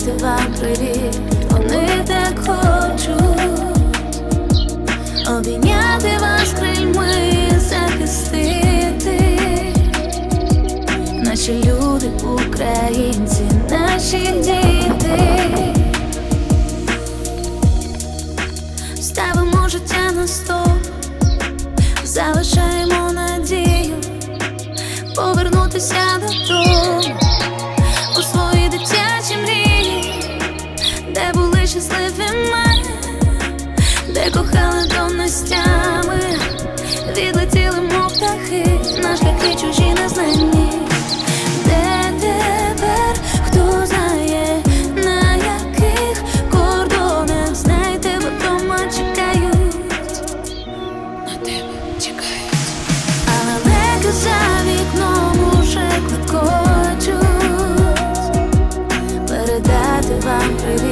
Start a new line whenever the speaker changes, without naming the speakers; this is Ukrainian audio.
сказати вам привіт, вони так хочуть обійняти вас крильми, захистити, наші люди, українці, наші діти, ставимо життя на стоп, залишаємо надію повернутися до того чекають, за вікном уже кликочуть передати вам привіт